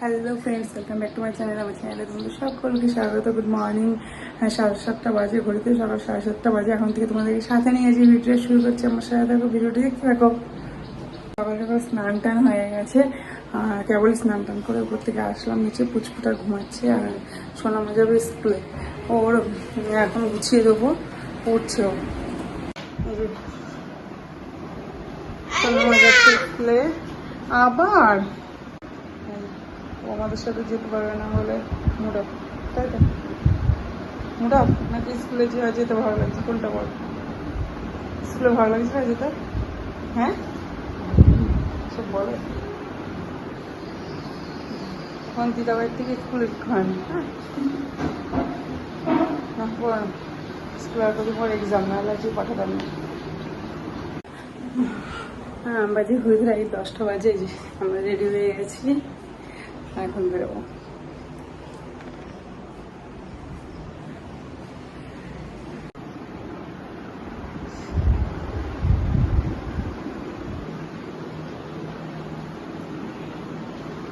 Hello friends welcome back to my channel আমার চ্যানেলে তোমাদের সকলকে স্বাগত। গুড মর্নিং হ্যাঁ সাড়ে সাতটা বাজে, ঘড়িতে সকাল সাড়ে সাতটা বাজে। এখন থেকে তোমাদেরকে সাথে নিয়ে যে ভিডিও শুরু করছি, আমার সাথে দেখো ভিডিওটি দেখতে থাকো। সকাল সকাল স্নান টান হয়ে গেছে। আর কেবল স্নান টান করে উপর থেকে আসলাম, নিচে পুচপুটা ঘুমাচ্ছে আর সোনামা যাবে স্কুলে। ওর এখন গুছিয়ে দেবো, পড়ছে ও। সোনামা স্কুলে। আবার? ও আমাদের সাথে যেতে পারবে না বলে মুড অফ তাই তো? মুড অফ নাকি স্কুলে যে যেতে ভালো লাগছে? কোনটা বল? স্কুলে ভালো লাগছে না যেতে? হ্যাঁ? সব বলে। এখন থেকে স্কুলে খাওয়ানি হ্যাঁ? স্কুলে আর পর এক্সাম না না। হ্যাঁ বাজে হয়ে গেলে এই দশটা বাজে, আমরা রেডি হয়ে গেছি। এখন বেরোবো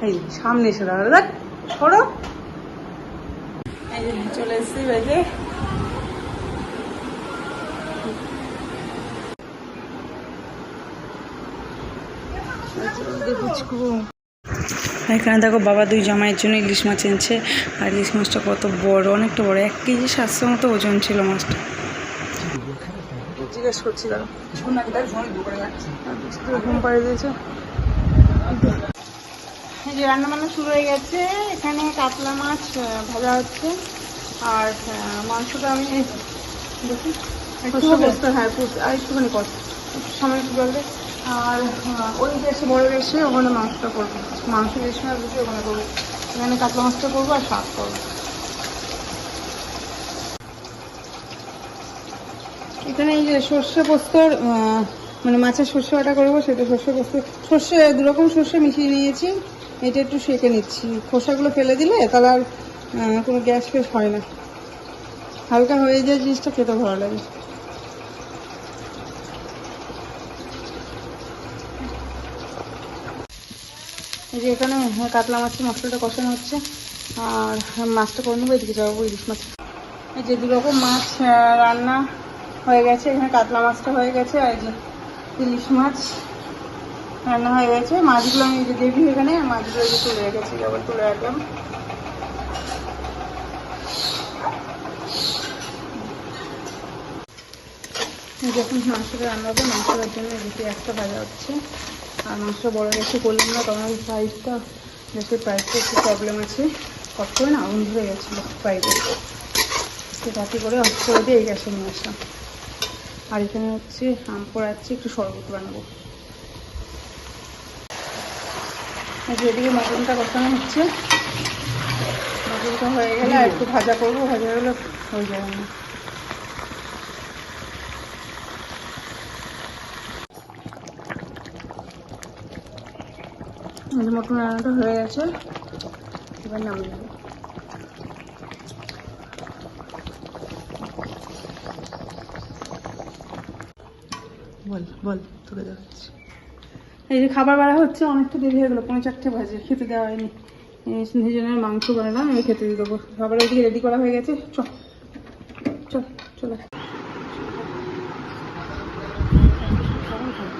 এই সামনে এসে দাঁড়াল দেখ সরো চলে এসেছি বেজে এখানে দেখো বাবা দুই জামাইয়ের জন্য ইলিশ মাছ এনেছে। আর ইলিশ মাছটা কত বড় অনেকটা বড়। এক কেজি সাতশো মতো ওজন ছিল মাছটা। জিজ্ঞেস করছি ঘুম দিয়েছে? এই যে রান্না বান্না শুরু হয়ে গেছে। এখানে কাতলা মাছ ভাজা হচ্ছে। আর মাংসটা আমি দেখি। একটু হ্যাঁ আর একটুখানি কর সময় একটু। আর ওই গ্যাসে বড় গ্যাসে ওখানে মাংসটা করব। মাংস আর বেশি ওখানে করব। এখানে কাতলা মাছটা করব আর শাক করব। এখানে এই যে সর্ষে পোস্তর মানে মাছের সর্ষে বাটা করব, সেটা সর্ষে পোস্ত সর্ষে, দুরকম সর্ষে মিশিয়ে নিয়েছি। এটা একটু সেঁকে নিচ্ছি। খোসাগুলো ফেলে দিলে তাহলে আর কোনো গ্যাস ফ্যাস হয় না। হালকা হয়ে যায় জিনিসটা, খেতে ভালো লাগে। এই যে এখানে হ্যাঁ, কাতলা মাছের মশলাটা কষানো হচ্ছে। আর মাছটা করে নেব এদিকে যাব ইলিশ মাছ। এই যে দু রকম মাছ রান্না হয়ে গেছে। এখানে কাতলা মাছটা হয়ে গেছে আর যে ইলিশ মাছ রান্না হয়ে গেছে। মাছগুলো আমি যে দেবি এখানে মাছগুলো যে তুলে রেখেছি আবার তুলে রাখলাম। যখন মাংসটা রান্না হবে মাংসটার জন্য এদিকে একটা ভাজা হচ্ছে। আর মাংসটা বড় গেছে করলাম না কারণ প্রাইসটা গ্যাসের প্রাইসটা একটু প্রবলেম আছে। কত করে না আগুন ধরে গেছিল প্রাইসে তো তাতে করে অফ করে দিয়ে এই গ্যাসে নিয়ে আসলাম। আর এখানে হচ্ছে আম পোড়াচ্ছি, একটু শরবত বানাবো। এদিকে মটনটা কষানো হচ্ছে। মটনটা হয়ে গেলে আর একটু ভাজা করব, ভাজা হলে হয়ে যাবে না। মটন রান্নাটা হয়ে গেছে এবার দেবো বল বল, তোকে দেখাচ্ছি। এই যে খাবার বেড়া হচ্ছে অনেকটা দেরি হয়ে গেলো, পৌনে চারটে বাজে, খেতে দেওয়া হয়নি। নিজনের মাংস বানালাম, আমি খেতে দিয়ে দেবো। খাবার ওইদিকে রেডি করা হয়ে গেছে চল চল চলো।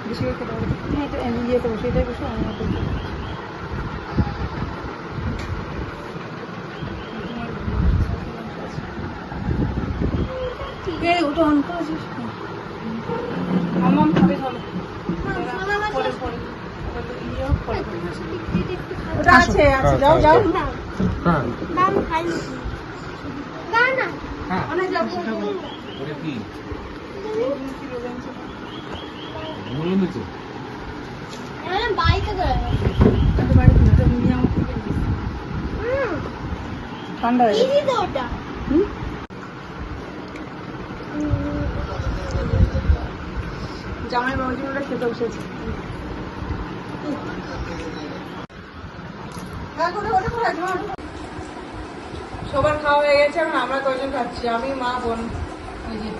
বেশি খেতে দিয়ে বসে এটাই বসে আমি ওটা অন আমার খাবে চলো। ওটা আছে আছে যাও যাও। অনেক যাও ওটা কি? বলুন তো ঠান্ডা হয়ে? জামাই খেতে বসেছে। সবার খাওয়া হয়ে গেছে এখন আমরা কয়জন খাচ্ছি? আমি মা বোন। ওই যে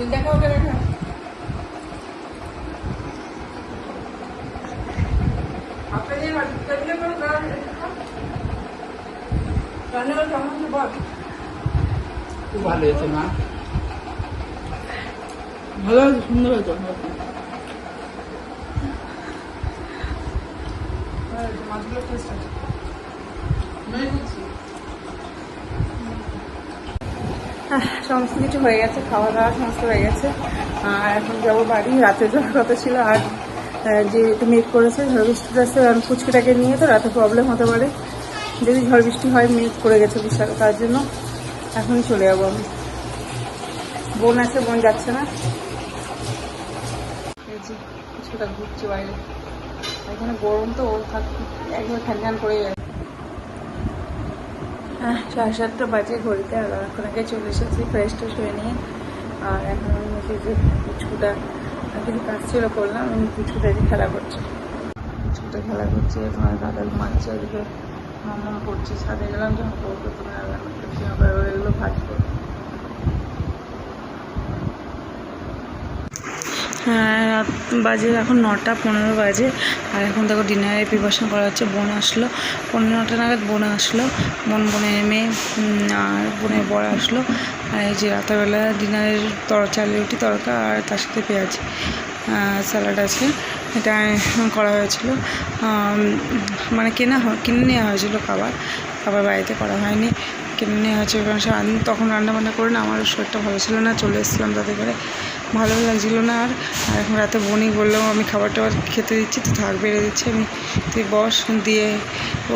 এই দেখা ওকে দেখা আপনাদের বাড়িতে কোনো রান্নাটা কেমন বল? খুব ভালো হয়েছে মা। ভালো হয়েছে সুন্দর হয়েছে মাছগুলো টেস্ট আছে। সমস্ত কিছু হয়ে গেছে খাওয়া দাওয়া সমস্ত হয়ে গেছে। আর এখন যাব বাড়ি রাতে যাওয়ার কথা ছিল আর যে একটু মেঘ করেছে, ঝড় বৃষ্টিটা আসছে কারণ ফুচকিটাকে নিয়ে তো রাতে প্রবলেম হতে পারে। যদি ঝড় বৃষ্টি হয় মেঘ করে গেছে বিশাল, তার জন্য এখনই চলে যাব আমি। বোন আছে, বোন যাচ্ছে না। কিছুটা ঘুরছে বাইরে। এখানে গরম তো একবার ফ্যান করে যায় হ্যাঁ সাড়ে সাতটা বাজে, ঘড়িতে আর এখন আগে চলে এসেছি ফ্রেশ ট্রেশ হয়ে নিয়ে। আর এখন আমি যে আর কিছু কাজ ছিল, করলাম আমি পুচকুটা এদিকে খেলা করছে। পুচকুটা খেলা করছে তোমার দাদা ঘুমাচ্ছে, ওদিকে মামা করছে, ছাদে গেলাম, যখন করব তোমার রান্না করছি, আবার হ্যাঁ বাজে এখন নটা, পনেরো বাজে। আর এখন দেখো ডিনারের প্রিপারেশন করা হচ্ছে, বোন আসলো। পনেরো নটা নাগাদ বোন আসলো, বোন বোনের মেয়ে আর বোনের বর আসলো। আর এই যে রাতেরবেলা ডিনারের তর চালে রুটি তরকা আর তার সাথে পেঁয়াজ স্যালাড আছে। এটা করা হয়েছিল। মানে কেনা কিনে নেওয়া হয়েছিল খাবার। খাবার বাড়িতে করা হয়নি। কিনে নেওয়া হয়েছিল কারণ সারাদিন তখন রান্না বান্না করে না, আমার শরীরটা ভালো ছিল না, চলে এসেছিলাম তাতে করে। ভালো লাগছিল না আর এখন রাতে বোনই বললাম আমি খাবার টাবার খেতে দিচ্ছি তো থাক, বেড়ে দিচ্ছি আমি। তুই বস, দিয়ে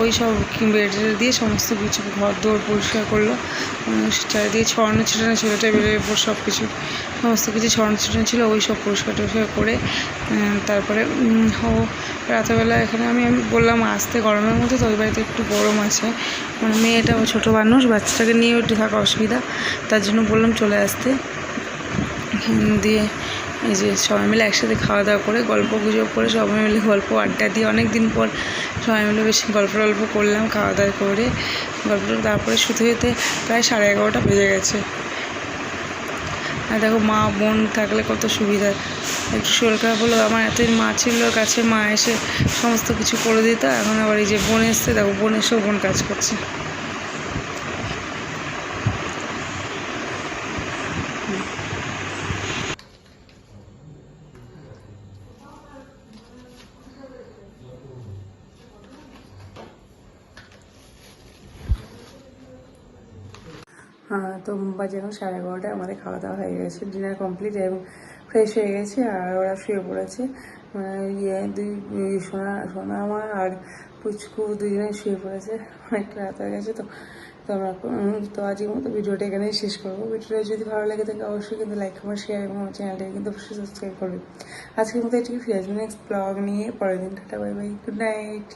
ওই সব বেড়ে দিয়ে সমস্ত কিছু ঘর দৌড় পরিষ্কার করল। চারিদিকে ছড়ানো ছিটানো ছিল টেবিলের উপর সব কিছু, সমস্ত কিছু ছড়ানো ছিটানো ছিল, ওই সব পরিষ্কার টরিষ্কার করে তারপরে ও রাতেরবেলা এখানে আমি আমি বললাম আসতে গরমের মধ্যে তো ওই বাড়িতে একটু গরম আছে মানে মেয়েটা ও ছোটো মানুষ, বাচ্চাটাকে নিয়েও একটু থাকা অসুবিধা, তার জন্য বললাম চলে আসতে দিয়ে এই যে সবাই মিলে একসাথে খাওয়া দাওয়া করে গল্প গুজব করে সবাই মিলে গল্প আড্ডা দিয়ে অনেক দিন পর সবাই মিলে বেশ গল্প টল্প করলাম, খাওয়া দাওয়া করে গল্প তারপরে শুতে শুতে প্রায় সাড়ে এগারোটা বেজে গেছে। আর দেখো মা, বোন থাকলে কত সুবিধা। একটু শরীর খারাপ হলো আমার এতদিন মা ছিল, কাছে মা এসে সমস্ত কিছু করে দিত, এখন আবার এই যে বোন এসছে, দেখো বোন এসেও বোন কাজ করছে। তো বাজে এখন সাড়ে এগারোটায় আমাদের খাওয়া দাওয়া হয়ে গেছে ডিনার কমপ্লিট এবং ফ্রেশ হয়ে গেছে আর ওরা শুয়ে পড়েছে। ইয়ে দুই সোনা সোনা আমার আর পুচকু দুজনে শুয়ে পড়েছে। অনেকটা রাত হয়ে গেছে তো তো আমরা তো আজকের মতো ভিডিওটা এখানেই শেষ করব। ভিডিওটা যদি ভালো লাগে থাকে অবশ্যই কিন্তু লাইক কমেন্ট শেয়ার এবং আমার চ্যানেলটাকে কিন্তু অবশ্যই সাবস্ক্রাইব করবে। আজকের মতো এটুকু ফিরে আসবে নেক্সট ব্লগ নিয়ে, পরের দিন tata bye bye good night